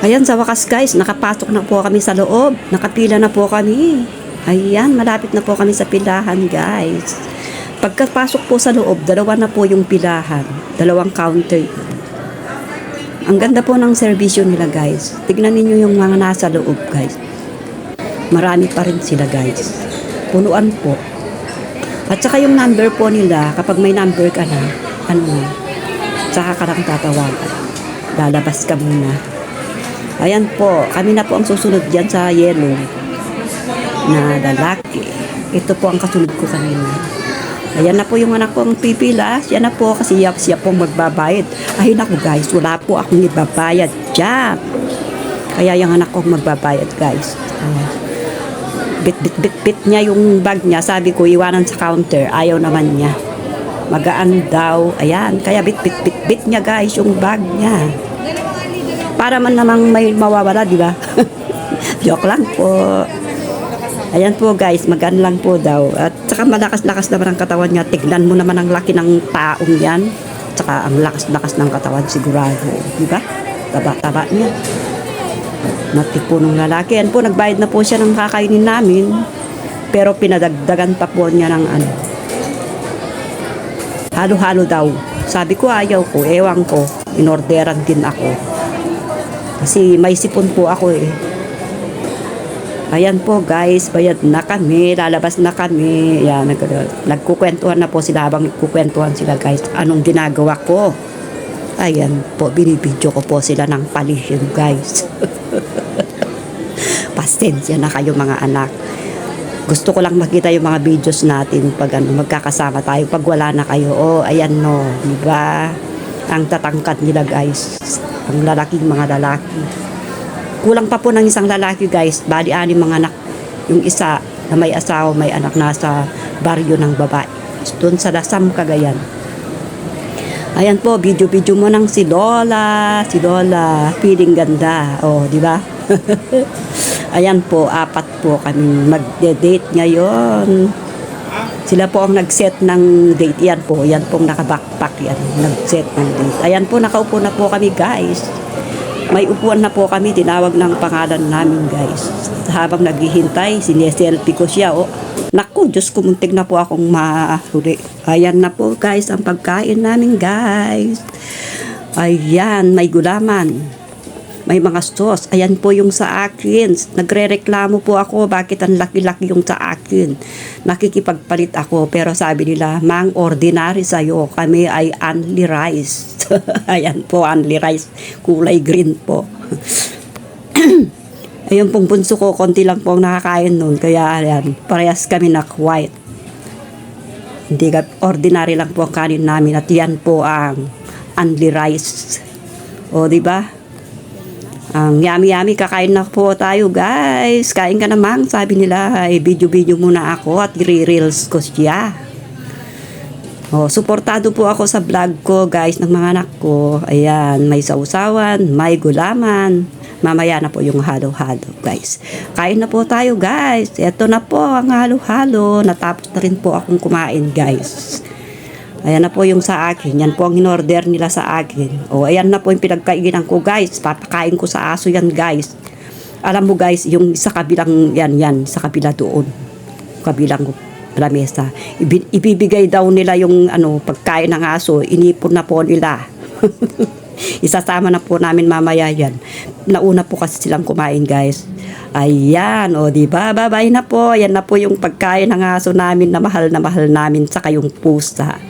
Ayan, sa wakas guys, nakapasok na po kami sa loob. Nakapila na po kami. Ayan, malapit na po kami sa pilahan guys. Pagkapasok po sa loob, dalawa na po yung pilahan. Dalawang counter. Ang ganda po ng serbisyo nila guys. Tignan ninyo yung mga nasa loob guys. Marami pa rin sila guys. Punuan po. At saka yung number po nila, kapag may number ka na, ano na, saka ka lang tatawagan. Lalabas ka muna. Ayan po, kami na po ang susunod dyan sa yellow na lalaki. Ito po ang kasunod ko kanina. Ayan na po yung anak kong pipila. Yan na po kasi siya, siya pong magbabayad. Ay naku guys, wala po akong ibabayad dyan. Kaya yung anak kong magbabayad guys. Ayan. Bit, bit, bit, bit niya yung bag niya. Sabi ko, iwanan sa counter. Ayaw naman niya. Magaan daw. Ayan. Kaya bit, bit, bit, bit niya guys yung bag niya. Para man namang may mawawala, di ba? Joke lang po. Ayan po guys, magaan lang po daw. At saka malakas-lakas naman ang katawan niya. Tignan mo naman ang laki ng taong yan. Saka ang lakas-lakas ng katawan sigurado. Di ba? Taba-taba niya. Natik po nung lalaki. Yan po, nagbayad na po siya ng kakainin namin. Pero pinadagdagan pa po niya ng ano. Halo-halo daw. Sabi ko ayaw ko, ewan ko. Inorderan din ako. Kasi may sipon po ako eh. Ayan po guys, bayad na kami, lalabas na kami. Ayan, nag, nagkukwentuhan na po sila habang nagkukwentuhan sila guys. Anong ginagawa ko? Ayan po, binibidyo ko po sila ng palihim guys. Pasensya na kayo mga anak. Gusto ko lang makita yung mga videos natin pag ano, magkakasama tayo. Pag wala na kayo, oh, ayan no, di ba? Ang tatangkad nila guys. Ang lalaking mga lalaki. Kulang pa po ng isang lalaki guys. Bali, anim mga anak. Yung isa na may asawa, may anak nasa baryo ng babae. Doon sa Lasam, Cagayan. Ayan po, video-video mo ng si Lola. Si Lola, feeling ganda. Oh, di ba? Ayan po, apat po kami magde-date ngayon. Sila po ang nag-set ng date. Yan po, yan pong naka-backpack yan. Nag-set ng date. Ayan po, nakaupo na po kami guys. May upuan na po kami, tinawag ng pangalan namin guys. Habang naghihintay, sineselfie ko siya. Oh. Naku, Diyos ko, muntik na po akong mahuli. Ayan na po guys, ang pagkain namin guys. Ayan, may gulaman. May mga sauce. Ayan po yung sa akin. Nagre-reklamo po ako bakit ang laki-laki yung sa akin. Nakikipagpalit ako pero sabi nila, mang ordinary sa'yo. Kami ay only rice. Ayan po, only rice. Kulay green po. Ayun pong bunso ko, konti lang po ang nakakain nun. Kaya ayan, parehas kami na white. Hindi ordinary lang po ang kanin namin at yan po ang only rice. O, di ba? Ang yummy-yummy, kakain na po tayo guys. Kain ka naman, sabi nila. Ay, video-video muna ako at i-reels ko siya. Oh, suportado po ako sa vlog ko guys ng mga anak ko. Ayan, may sausawan, may gulaman. Mamaya na po yung halo-halo guys. Kain na po tayo guys. Ito na po ang halo-halo. Natapos na rin po akong kumain guys. Ayan na po yung sa akin. Yan po ang in-order nila sa akin. O, ayan na po yung pinagkainan ko, guys. Papakain ko sa aso yan, guys. Alam mo, guys, yung sa kabilang, yan, yan, sa kabila doon. Kabilang lamesa. Ibi- ibibigay daw nila yung, ano, pagkain ng aso. Inipon na po nila. Isasama na po namin mamaya yan. Nauna po kasi silang kumain, guys. Ayan, o, di ba? Bye-bye na po. Yan na po yung pagkain ng aso namin na mahal na mahal namin sa kayong pusa.